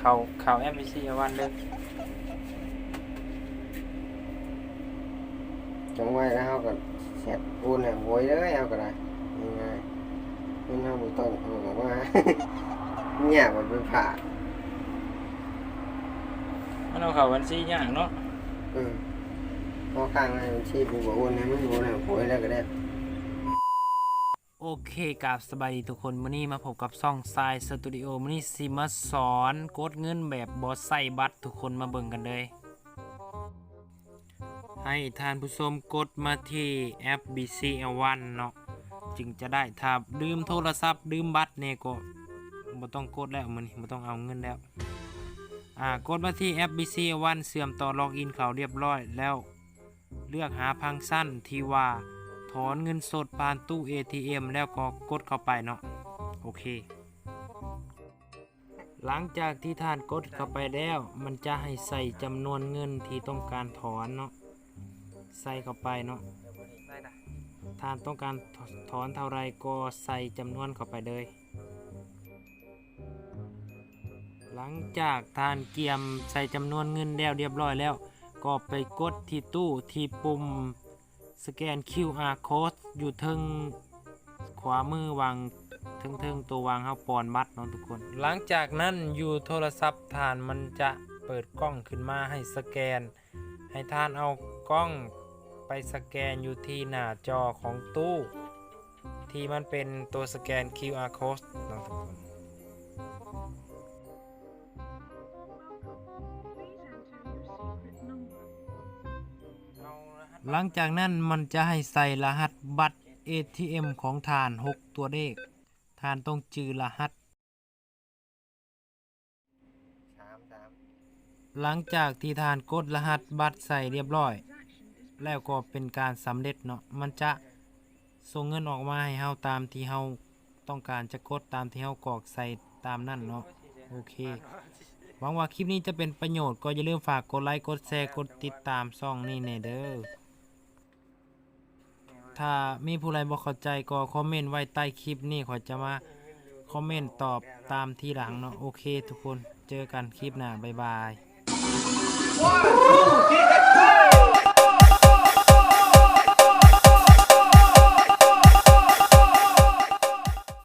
เขาเขาแอปพีซีวันเลยจังไว้แล้วเฮาก็แชทโอนให้โวยเลยเฮาก็ได้ง่ายๆนี่เฮาบ่ต้องเอาออกมายากกว่าไปผ่ามันเอาเขาบัญชียากเนาะอืมพอข้างให้บัญชีกูบ่โอนให้มึงโอนให้โวยแล้วก็ได้ โอเคกับสบายดีทุกคนมื้อนี้มาพบกับซ่องทรายสตูดิโอมื้อนี้สิมาสอนกดเงินแบบบ่ใส่บัตรทุกคนมาเบิ่งกันเลย ให้ท่านผู้ชมกดมาที่แอป BCL1 เนาะจึงจะได้ถ้าลืมโทรศัพท์ลืมบัตรเนี่ยก็บ่ต้องกดแล้วมื้อนี้บ่ต้องเอาเงินแล้วอ่ากดมาที่แอป BCL1 เสื่อมต่อล็อกอินเขาเรียบร้อยแล้ว เลือกหาพังก์ชันที่ว่า ถอนเงินสดผ่านตู้ ATM แล้วก็กดเข้าไปเนาะโอเค หลังจากที่ท่านกดเข้าไปแล้ว มันจะให้ใส่จำนวนเงินที่ต้องการถอนเนาะใส่เข้าไปเนาะท่านต้องการถอนเท่าไรก็ใส่จำนวนเข้าไปเลย หลังจากท่านเกียมใส่จำนวนเงินแล้วเรียบร้อยแล้ว ก็ไปกดที่ตู้ที่ปุ่ม สแกน QR code อยู่เทึงขวามือวางเทึงเทึงๆตัววางเฮาปอนบัตรเนาะทุกคน หลังจากนั้นอยู่โทรศัพท์ท่านมันจะเปิดกล้องขึ้นมาให้สแกน ให้ท่านเอากล้องไปสแกนอยู่ที่หน้าจอของตู้ ที่มันเป็นตัวสแกน QR code เนาะทุกคน หลังจากนั้นมันจะให้ใส่รหัสบัตร ATM ของทาน 6 ตัวเลขทานต้องจือรหัส หลังจากที่ทานกดรหัสบัตรใส่เรียบร้อย แล้วก็เป็นการสำเร็จเนาะมันจะส่งเงินออกมาให้เฮาตามที่เฮาต้องการจะกดตามที่เฮากรอกใส่ตามนั่นเนาะโอเคหวังว่าคลิปนี้จะเป็นประโยชน์ก็อย่าลืมฝากกดไลค์กดแชร์กดติดตามช่องนี้แน่เด้อ ถ้ามีผู้ใดบ่เข้าใจก็คอมเมนต์ไว้ใต้คลิปนี้ขอยจะมาคอมเมนต์ตอบตามทีหลังเนาะโอเค ทุกคนเจอกันคลิปหน้าบ๊ายบาย One, two.